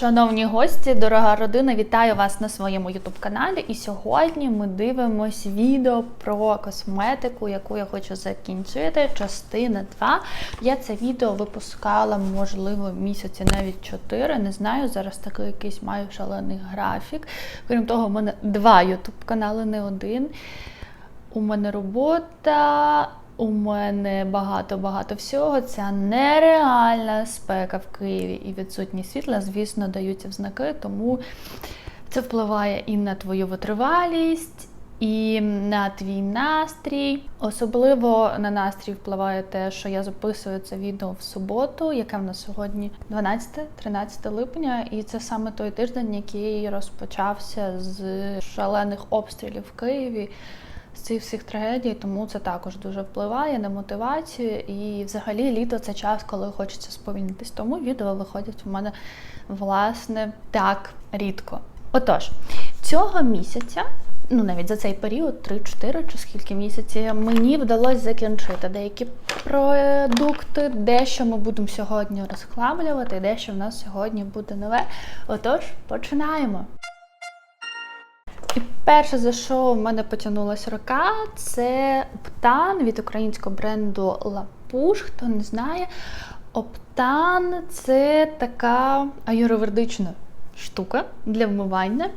Шановні гості, дорога родина, вітаю вас на своєму ютуб-каналі. І сьогодні ми дивимось відео про косметику, яку я хочу закінчити. Частина 2. Я це відео випускала, можливо, місяці навіть 4. Не знаю. Зараз такий якийсь маю шалений графік. Крім того, в мене два ютуб-канали, не один. У мене робота. У мене багато-багато всього. Ця нереальна спека в Києві і відсутність світла, звісно, даються в знаки, тому це впливає і на твою витривалість, і на твій настрій. Особливо на настрій впливає те, що я записую це відео в суботу, яке в нас сьогодні 12-13 липня, і це саме той тиждень, який розпочався з шалених обстрілів в Києві цих всіх трагедій, тому це також дуже впливає на мотивацію. І взагалі літо це час, коли хочеться сповільнитись. Тому відео виходять у мене власне так рідко. Отож, цього місяця. Ну, навіть за цей період, 3-4 чи скільки місяців, мені вдалося закінчити деякі продукти, дещо ми будемо сьогодні розхлаблювати, дещо в нас сьогодні буде нове. Отож, починаємо. І перше, за що в мене потягнулася рука, це Оптан від українського бренду Лапуш. Хто не знає, Оптан це така аюроведична штука для вмивання.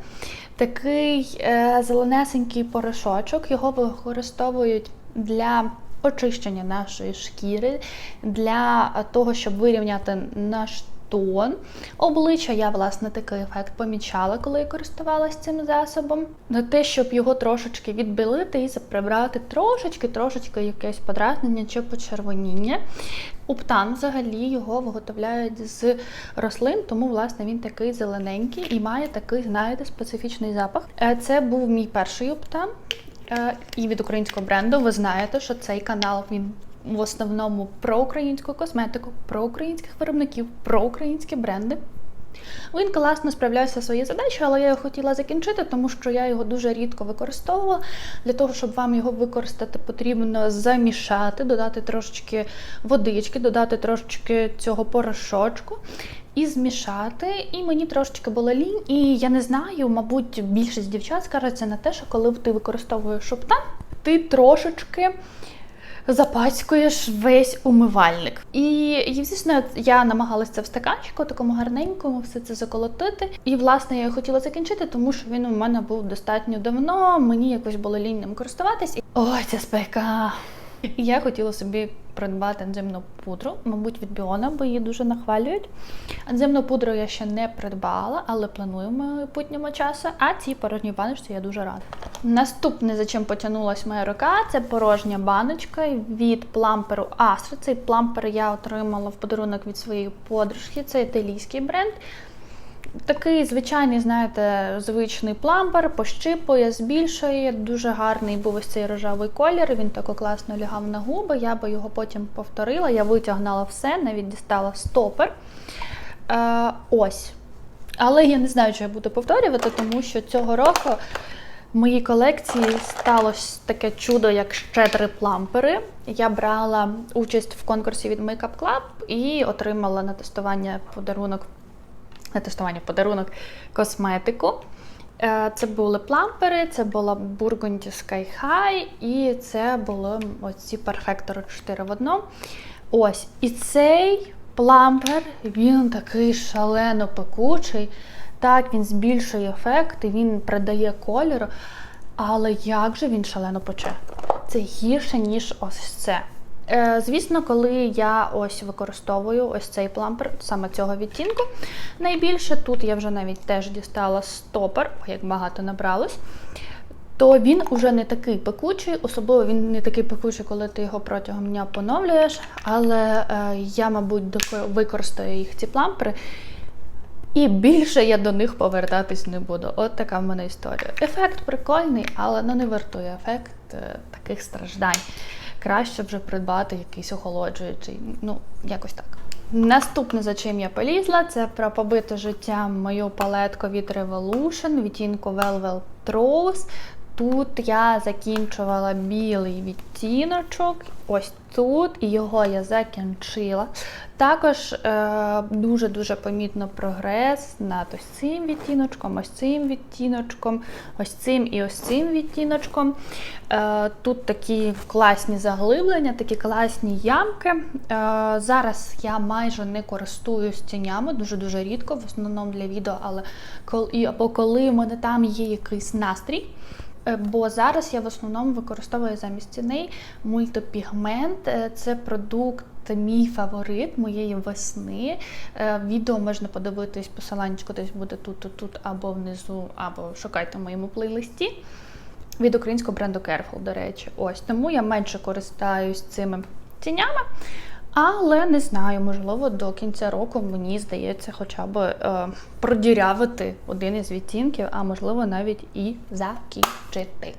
Такий е, зеленесенький порошочок. Його використовують для очищення нашої шкіри, для того, щоб вирівняти наш тон. Обличчя я, власне, такий ефект помічала, коли я користувалася цим засобом. На те, щоб його трошечки відбілити і прибрати трошечки-трошечки якесь подразнення чи почервоніння. Уптан взагалі його виготовляють з рослин, тому власне він такий зелененький і має такий, знаєте, специфічний запах. Е, Це був мій перший уптан. Е, І від українського бренду ви знаєте, що цей канал він в основному про українську косметику, про українських виробників, про українські бренди. Він класно справлявся своєю задачею, але я його хотіла закінчити, тому що я його дуже рідко використовувала. Для того, щоб вам його використати, потрібно замішати, додати трошечки водички, додати трошечки цього порошочку і змішати. І мені трошечки було лінь. І я не знаю, мабуть, більшість дівчат скаржаться на те, що коли ти використовуєш шоптан, ти трошечки запацькуєш весь умивальник. І, і звісно, я намагалася в стаканчику, такому гарненькому, все це заколотити. І, власне, я хотіла закінчити, тому що він у мене був достатньо давно. Мені якось було лінь ним користуватись. Ой, ця спека. Я хотіла собі придбати ензимну пудру, мабуть, від Біона, бо її дуже нахвалюють. Ензимну пудру я ще не придбала, але планую в майбутньому часу. А цій порожній баночці я дуже рада. Наступне, за чим потягнулася моя рука, це порожня баночка від пламперу Astra. Цей плампер я отримала в подарунок від своєї подружки. Це італійський бренд. Такий звичайний, знаєте, звичний плампер, пощипує, збільшує. Дуже гарний був ось цей рожевий колір. Він так класно лягав на губи. Я би його потім повторила. Я витягнула все, навіть дістала стопер. Е, ось. Але я не знаю, чи я буду повторювати, тому що цього року в моїй колекції сталося таке чудо, як ще три плампери. Я брала участь в конкурсі від Makeup Club і отримала на тестування подарунок на тестування подарунок косметику. Е, Це були плампери, це була Burgundy Sky High і це були оці перфектори 4 в одному. Ось. І цей плампер, він такий шалено пекучий. Так, він збільшує ефект, він придає кольору. Але як же він шалено пече? Це гірше, ніж ось це. Е, Звісно, коли я ось використовую ось цей плампер, саме цього відтінку, найбільше тут я вже навіть теж дістала стопер, як багато набралось, то він уже не такий пекучий, особливо він не такий пекучий, коли ти його протягом дня поновлюєш. Але е, я, мабуть, використаю їх ці плампери. І більше я до них повертатись не буду. От така в мене історія. Ефект прикольний, але ну, не вартує ефект е, таких страждань. Краще вже придбати якийсь охолоджуючий. Ну, якось так. Наступне, за чим я полізла, це про побите життя мою палетку від Revolution, відтінку Velvet Rose. Тут я закінчувала білий відтіночок, ось тут, і його я закінчила. Також е, дуже-дуже помітно прогрес над ось цим відтіночком, ось цим відтіночком, ось цим і ось цим відтіночком. Е, тут такі класні заглиблення, такі класні ямки. Е, зараз я майже не користуюсь тінями, дуже-дуже рідко, в основному для відео, але коли, або коли в мене там є якийсь настрій. Е, Бо зараз я в основному використовую замість тіней мультипігмент. Е, Це продукт. Мій фаворит моєї весни. Е, Відео можна подивитись, посиланнячко десь буде тут, тут, тут, або внизу, або шукайте в моєму плейлисті. Від українського бренду Careful, до речі. Ось тому я менше користаюсь цими тінями. Але не знаю, можливо, до кінця року мені здається хоча б е, продірявити один із відтінків, а можливо навіть і закінчити.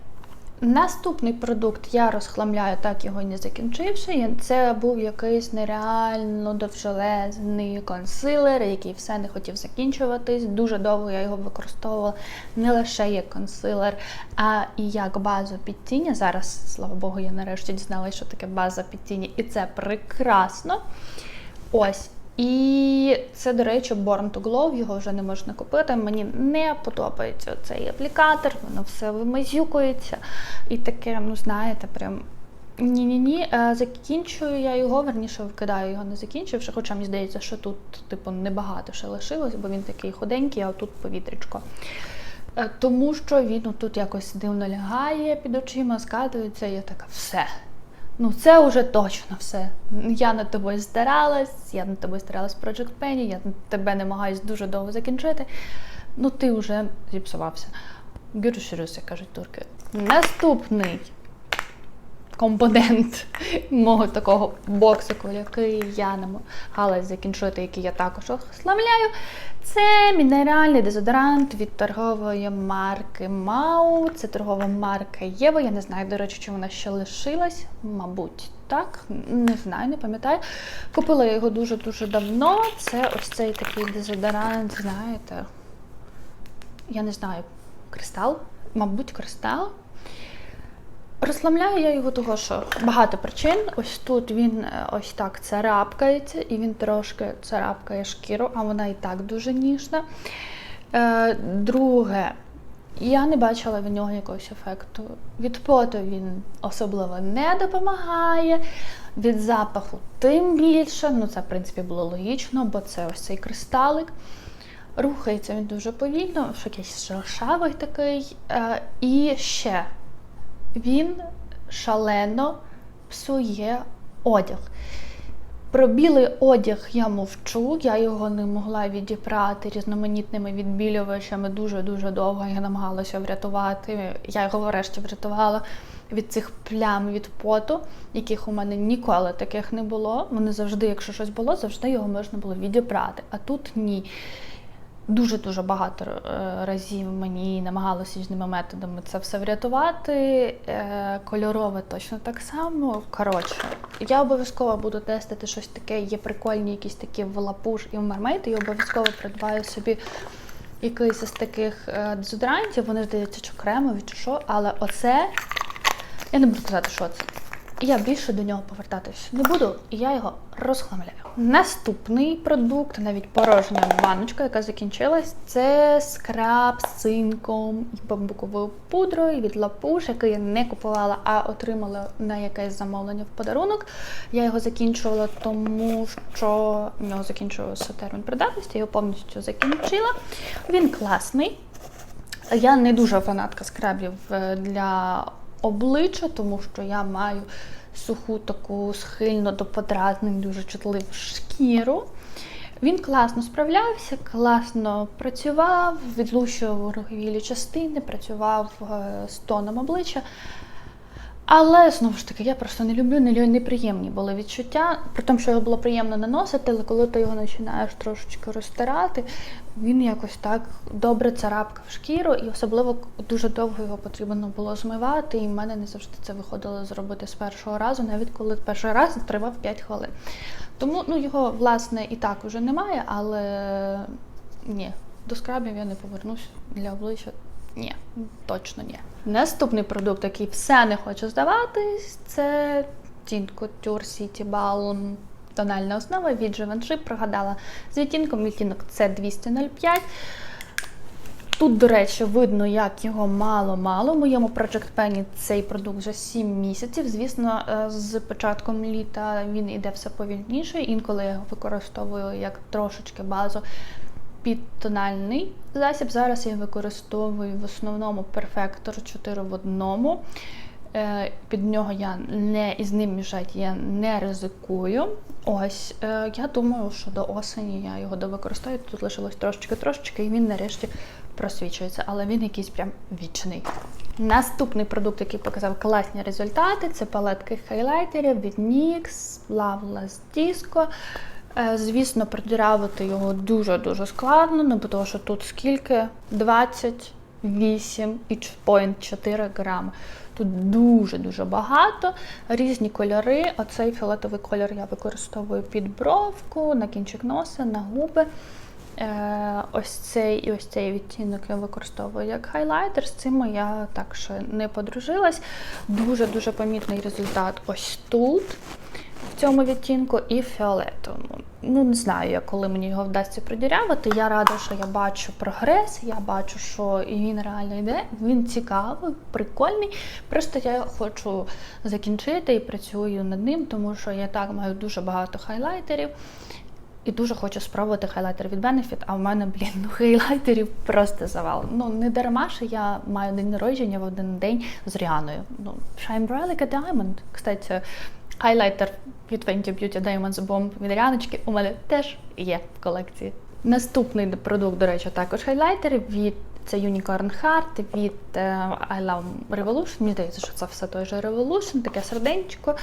Наступний продукт я розхламляю, так його не закінчивши. Це був якийсь нереально довжелезний консилер, який все не хотів закінчуватись. Дуже довго я його використовувала не лише як консилер, а і як базу під тіні. Зараз, слава Богу, я нарешті дізналася, що таке база під тіні, і це прекрасно. Ось. І це, до речі, Born to Glow, його вже не можна купити. Мені не подобається цей аплікатор, воно все вимазюкується. І таке, ну знаєте, прям. Ні-ні-ні, Е, закінчую я його, верніше викидаю його не закінчивши, хоча мені здається, що тут, типу, небагато ще лишилось, бо він такий худенький, а тут повітрячко. Е, Тому що він тут якось дивно лягає під очима, скатується, і я така, все. Ну, це вже точно все. Я над тобою старалась, я над тобою старалась в Project Penny, я тебе намагаюсь дуже довго закінчити. Ну, ти вже зіпсувався. Як кажуть турки. Наступний компонент мого такого боксику, який я намагалась закінчити, який я також ославляю, це мінеральний дезодорант від торгової марки Мау. Це торгова марка Єва. Я не знаю, до речі, чи вона ще лишилась. Мабуть, так. Не знаю, не пам'ятаю. Купила його дуже-дуже давно. Це ось цей такий дезодорант, знаєте. Я не знаю, кристал? Мабуть, кристал. Розслабляю я його того, що багато причин. Ось тут він е, ось так царапкається, і він трошки царапкає шкіру, а вона і так дуже ніжна. Е, друге, я не бачила від нього якогось ефекту. Від поту він особливо не допомагає, від запаху тим більше. Ну, це, в принципі, було логічно, бо це ось цей кристалик. Рухається він дуже повільно, якийсь шершавий такий. Е, і ще він шалено псує одяг. Про білий одяг я мовчу, я його не могла відібрати різноманітними відбілювачами дуже-дуже довго. Я намагалася врятувати. Я його врешті врятувала від цих плям від поту, яких у мене ніколи таких не було. Вони завжди, якщо щось було, завжди його можна було відібрати. А тут ні. Дуже-дуже багато е, разів мені намагалися різними методами це все врятувати. Е, Кольорове точно так само. Коротше, я обов'язково буду тестити щось таке. Є прикольні якісь такі в лапуш і в мармейт, і обов'язково придбаю собі якийсь із таких е, дезодорантів. Вони здається, чи кремові, чи що, але оце я не буду казати, що це. Я більше до нього повертатись не буду, і я його розхламляю. Наступний продукт, навіть порожня баночка, яка закінчилась, це скраб з цинком і бамбуковою пудрою від лапуш, який я не купувала, а отримала на якесь замовлення в подарунок. Я його закінчувала, тому що в нього закінчувався термін придатності, я його повністю закінчила. Він класний. Я не дуже фанатка скрабів е, для обличчя, тому що я маю суху таку схильну до подразнень, дуже чутливу шкіру. Він класно справлявся, класно працював, відлущував вороговілі частини, працював е, з тоном обличчя. Але знову ж таки, я просто не люблю, не неприємні були відчуття. При тому, що його було приємно наносити, але коли ти його починаєш трошечки розтирати, він якось так добре царапкав шкіру, і особливо дуже довго його потрібно було змивати. І в мене не завжди це виходило зробити з першого разу, навіть коли перший раз тривав 5 хвилин. Тому ну, його, власне, і так уже немає, але ні, до скрабів я не повернусь для обличчя. Ні, точно ні. Наступний продукт, який все не хоче здаватись, це Tint Couture City Balm тональна основа від Givenchy. Прогадала з відтінком. Відтінок це 205. Тут, до речі, видно, як його мало-мало. В моєму Project Penny цей продукт вже 7 місяців. Звісно, е, з початком літа він іде все повільніше. Інколи я його використовую як трошечки базу під тональний засіб. Зараз я використовую в основному Perfector 4 в одному. Е, Під нього я не із ним мішати я не ризикую. Ось, е, я думаю, що до осені я його довикористаю. Тут лишилось трошечки-трошечки, і він нарешті просвічується, але він якийсь прям вічний. Наступний продукт, який показав класні результати, це палетки хайлайтерів від NYX Loveless Disco. Е, Звісно, продірявити його дуже-дуже складно, ну, тому що тут скільки? 28,4 грами. Тут дуже-дуже багато, різні кольори. Оцей фіолетовий кольор я використовую під бровку, на кінчик носа, на губи. Е, ось цей і ось цей відтінок я використовую як хайлайтер. З цим я так ще не подружилась. Дуже-дуже помітний результат ось тут, в цьому відтінку, і фіолетовому. Ну, не знаю, коли мені його вдасться продірявити. Я рада, що я бачу прогрес, я бачу, що він реально йде. Він цікавий, прикольний. Просто я хочу закінчити і працюю над ним, тому що я так маю дуже багато хайлайтерів. І дуже хочу спробувати хайлайтер від Benefit, а в мене, блін, ну хайлайтерів просто завал. Ну, не дарма, що я маю день народження в один день з Ріаною. Ну, Shine a Diamond. Кстати, хайлайтер від Fenty Beauty Diamonds Bomb від Ріаночки у мене теж є в колекції. Наступний продукт, до речі, також хайлайтер від це Unicorn Heart від е, I Love Revolution. Мені здається, що це все той же Revolution, таке серденько.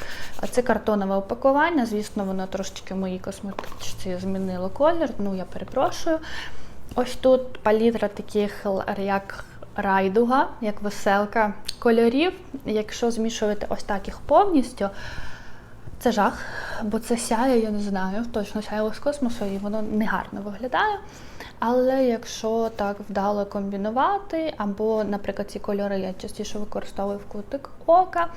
Це картонове упакування. Звісно, воно трошечки в моїй косметичці змінило колір. Ну, я перепрошую. Ось тут палітра таких як райдуга, як веселка кольорів. Якщо змішувати ось так їх повністю, це жах, бо це сяє, я не знаю, точно сяє з космосу, і воно негарно виглядає. Але якщо так вдало комбінувати, або, наприклад, ці кольори я частіше використовую в кутик ока.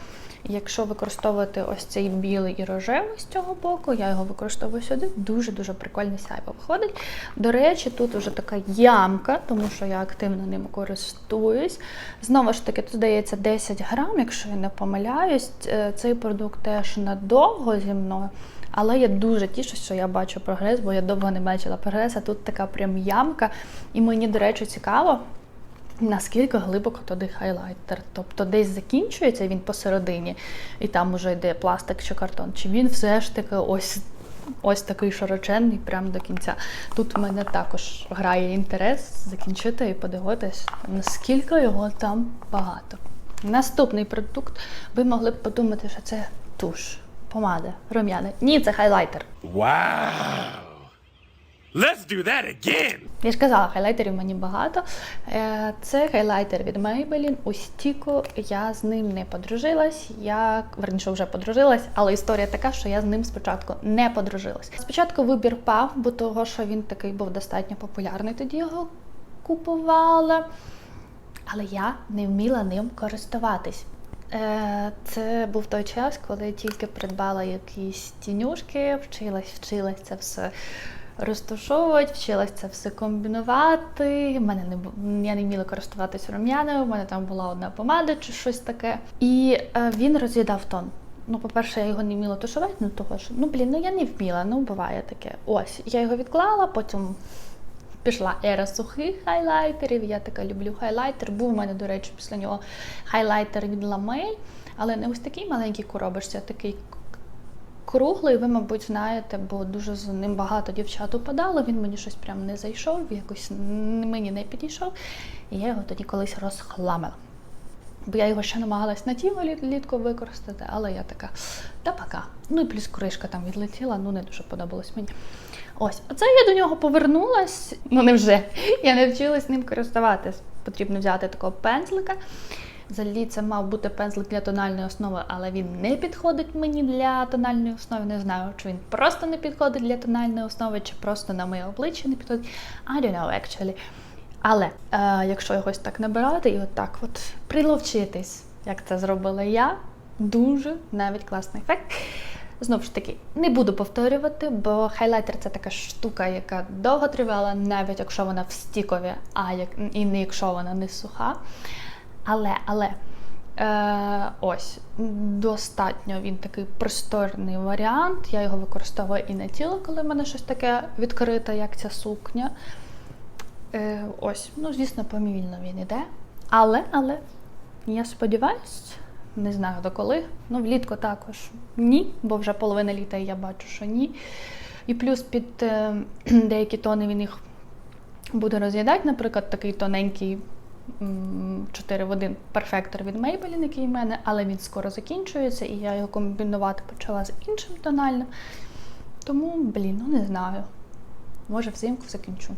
Якщо використовувати ось цей білий і рожевий з цього боку, я його використовую сюди, дуже-дуже прикольний сяйво виходить. До речі, тут вже така ямка, тому що я активно ним користуюсь. Знову ж таки, тут здається 10 грам, якщо я не помиляюсь. Е, Цей продукт теж надовго зі мною. Але я дуже тішусь, що я бачу прогрес, бо я довго не бачила прогрес, а тут така прям ямка. І мені, до речі, цікаво, наскільки глибоко туди хайлайтер. Тобто десь закінчується він посередині, і там уже йде пластик чи картон. Чи він все ж таки ось. Ось такий широченний прямо до кінця. Тут в мене також грає інтерес закінчити і подивитись, наскільки його там багато. Наступний продукт, ви могли б подумати, що це туш помада, рум'яна. Ні, це хайлайтер. Wow. Let's do that again. Я ж казала, хайлайтерів мені багато. Е, Це хайлайтер від Maybelline у стіку. Я з ним не подружилась. Я верніше вже подружилась, але історія така, що я з ним спочатку не подружилась. Спочатку вибір пав, бо того, що він такий був достатньо популярний, тоді його купувала. Але я не вміла ним користуватись. Е, Це був той час, коли тільки придбала якісь тінюшки, вчилась, вчилась це все розташовувати, вчилась це все комбінувати. В мене не я не вміла користуватися рум'яною, у мене там була одна помада чи щось таке. І е, він роз'їдав тон. Ну, по-перше, я його не вміла тушувати, ну того що ну блін, ну я не вміла, ну буває таке. Ось, я його відклала, потім пішла ера сухих хайлайтерів. Я така люблю хайлайтер. Був у мене, до речі, після нього хайлайтер від Lamel, але не ось такий маленький коробочці, а такий круглий. Ви, мабуть, знаєте, бо дуже з ним багато дівчат упадало. Він мені щось прям не зайшов, якось мені не підійшов. І я його тоді колись розхламила. Бо я його ще намагалась на тіло літ- літку використати, але я така, та пока. Ну і плюс кришка там відлетіла, ну не дуже подобалось мені. Ось, оце я до нього повернулась. Ну не вже. Я не вчилась ним користуватись. Потрібно взяти такого пензлика. Взагалі це мав бути пензлик для тональної основи, але він не підходить мені для тональної основи. Не знаю, чи він просто не підходить для тональної основи, чи просто на моє обличчя не підходить. I don't know, actually. Але е, якщо йогось так набирати і отак от приловчитись, як це зробила я, дуже навіть класний ефект. Знову ж таки, не буду повторювати, бо хайлайтер це така штука, яка довго тривала, навіть якщо вона в стікові, а як і не якщо вона не суха. Але, але е, ось достатньо він такий просторний варіант. Я його використовую і на тіло, коли в мене щось таке відкрите, як ця сукня. Е, ось, ну, звісно, помільно він іде. Але, але, я сподіваюсь, не знаю до коли. Ну, влітку також ні, бо вже половина літа я бачу, що ні. І плюс під е, деякі тони він їх буде роз'їдати. Наприклад, такий тоненький 4 в 1 перфектор від Maybelline, який в мене, але він скоро закінчується, і я його комбінувати почала з іншим тональним. Тому, блін, ну не знаю. Може, взимку закінчу.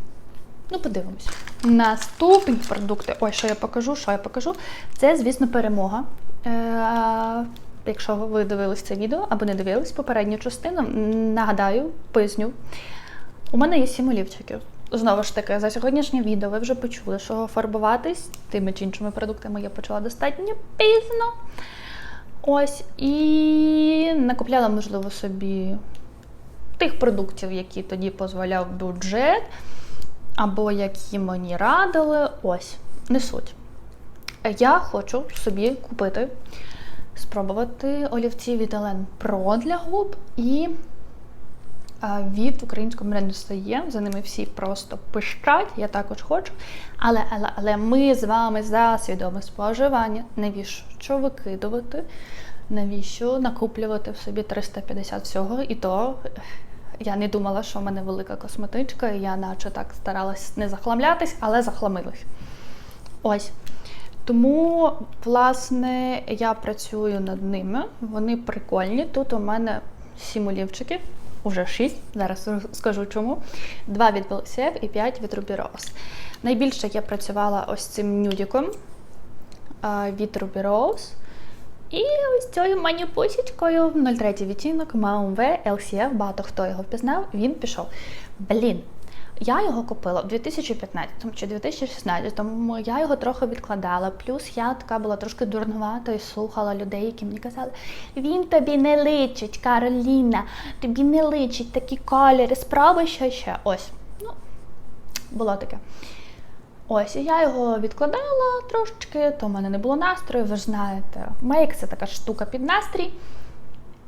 Ну, подивимося. Наступні продукти. Ой, що я покажу, що я покажу. Це, звісно, перемога. Е- якщо ви дивились це відео або не дивились попередню частину, нагадаю, поясню. У мене є сім олівчиків. Знову ж таки, за сьогоднішнє відео ви вже почули, що фарбуватись тими чи іншими продуктами я почала достатньо пізно. Ось, і накупляла, можливо, собі тих продуктів, які тоді дозволяв бюджет, або які мені радили. Ось, не суть. Я хочу собі купити, спробувати олівці від Elen Pro для губ і від українського бренду стає. За ними всі просто пищать, я також хочу. Але, але, але ми з вами за свідоме споживання. Навіщо що викидувати? Навіщо накуплювати в собі 350 всього? І то я не думала, що в мене велика косметичка, і я наче так старалась не захламлятись, але захламилась. Ось. Тому, власне, я працюю над ними. Вони прикольні. Тут у мене сім олівчиків, уже шість. Зараз скажу чому. Два від Белсєв і п'ять від Ruby Rose. Найбільше я працювала ось цим нюдіком від Ruby Rose. І ось цією маніпусічкою 03 відтінок Maum LCF, багато хто його впізнав, він пішов. Блін, я його купила в 2015 чи 2016, тому я його трохи відкладала. Плюс я така була трошки дурнувата і слухала людей, які мені казали, він тобі не личить, Кароліна, тобі не личить такі кольори, спробуй ще ще. Ось. Ну, було таке. Ось, і я його відкладала трошечки, то в мене не було настрою, ви ж знаєте, мейк це така штука під настрій.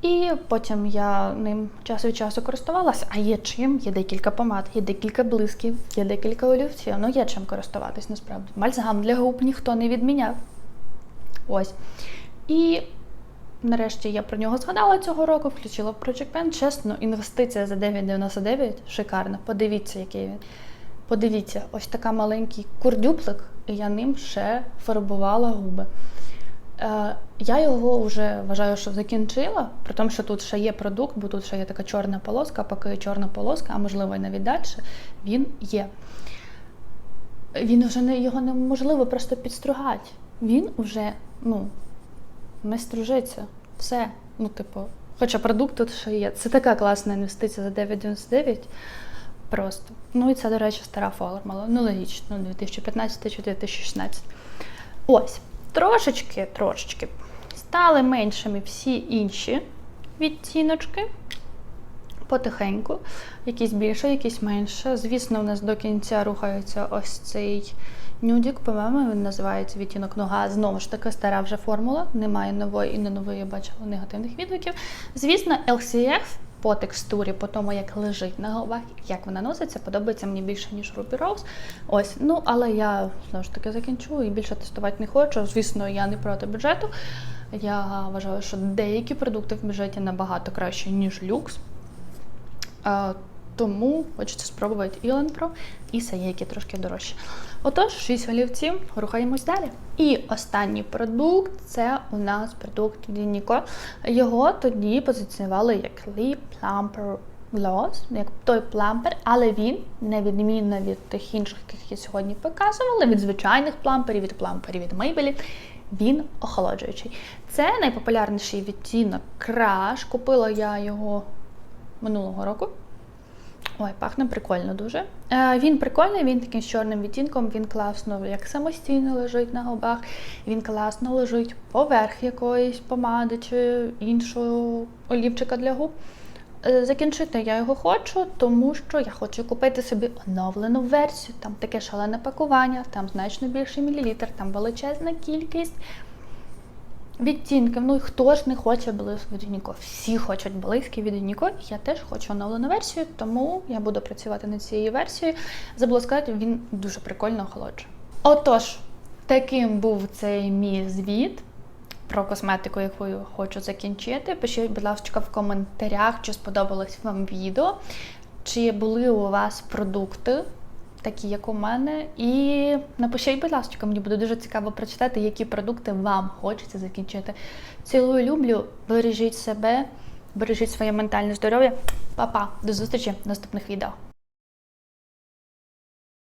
І потім я ним час від часу користувалася. А є чим, є декілька помад, є декілька блисків, є декілька олівців. Ну, є чим користуватись насправді. Бальзам для губ ніхто не відміняв. Ось. І нарешті я про нього згадала цього року, включила в Project Pen. Чесно, інвестиція за 9,99 шикарна. Подивіться, який він. Подивіться, ось така маленький курдюплик, і я ним ще фарбувала губи. Е, я його вже вважаю, що закінчила, при тому, що тут ще є продукт, бо тут ще є така чорна полоска, поки чорна полоска, а можливо і навіть далі, він є. Він вже не його неможливо просто підстругати. Він вже ну, не стружиться. Все. Ну, типу, хоча продукт тут ще є. Це така класна інвестиція за 9,99. Просто. Ну і це, до речі, стара формула. Ну, логічно, 2015 чи 2016. Ось. Трошечки, трошечки стали меншими всі інші відтіночки. Потихеньку. Якісь більше, якісь менше. Звісно, у нас до кінця рухається ось цей нюдік, по-моєму, він називається відтінок нога. Знову ж таки, стара вже формула. Немає нової і не нової я бачила негативних відгуків. Звісно, LCF по текстурі, по тому, як лежить на губах, як вона носиться, подобається мені більше, ніж Ruby Rose. Ось, ну, але я знову ж таки закінчу і більше тестувати не хочу. Звісно, я не проти бюджету. Я вважаю, що деякі продукти в бюджеті набагато краще, ніж люкс. Тому хочеться спробувати і Elen і Сає, які трошки дорожчі. Отож, 6 олівців, рухаємось далі. І останній продукт це у нас продукт від Ніко. Його тоді позиціонували як Lip Plumper Gloss, як той плампер, але він, на відмінно від тих інших, яких я сьогодні показувала, від звичайних пламперів, від пламперів від Maybelline, він охолоджуючий. Це найпопулярніший відтінок Crush. Купила я його минулого року. Ой, пахне прикольно дуже. Е, він прикольний, він таким з чорним відтінком, він класно як самостійно лежить на губах, він класно лежить поверх якоїсь помади чи іншого олівчика для губ. Е, Закінчити я його хочу, тому що я хочу купити собі оновлену версію. Там таке шалене пакування, там значно більший мілілітр, там величезна кількість відтінків. Ну і хто ж не хоче блиск від Юніко? Всі хочуть блиски від Юніко. І я теж хочу оновлену версію, тому я буду працювати над цією версією. Забула сказати, він дуже прикольно охолоджує. Отож, таким був цей мій звіт про косметику, яку я хочу закінчити. Пишіть, будь ласка, в коментарях, чи сподобалось вам відео, чи були у вас продукти, такі, як у мене. І напишіть, будь ласка, мені буде дуже цікаво прочитати, які продукти вам хочеться закінчити. Цілую, люблю, бережіть себе, бережіть своє ментальне здоров'я. Па-па, до зустрічі в наступних відео.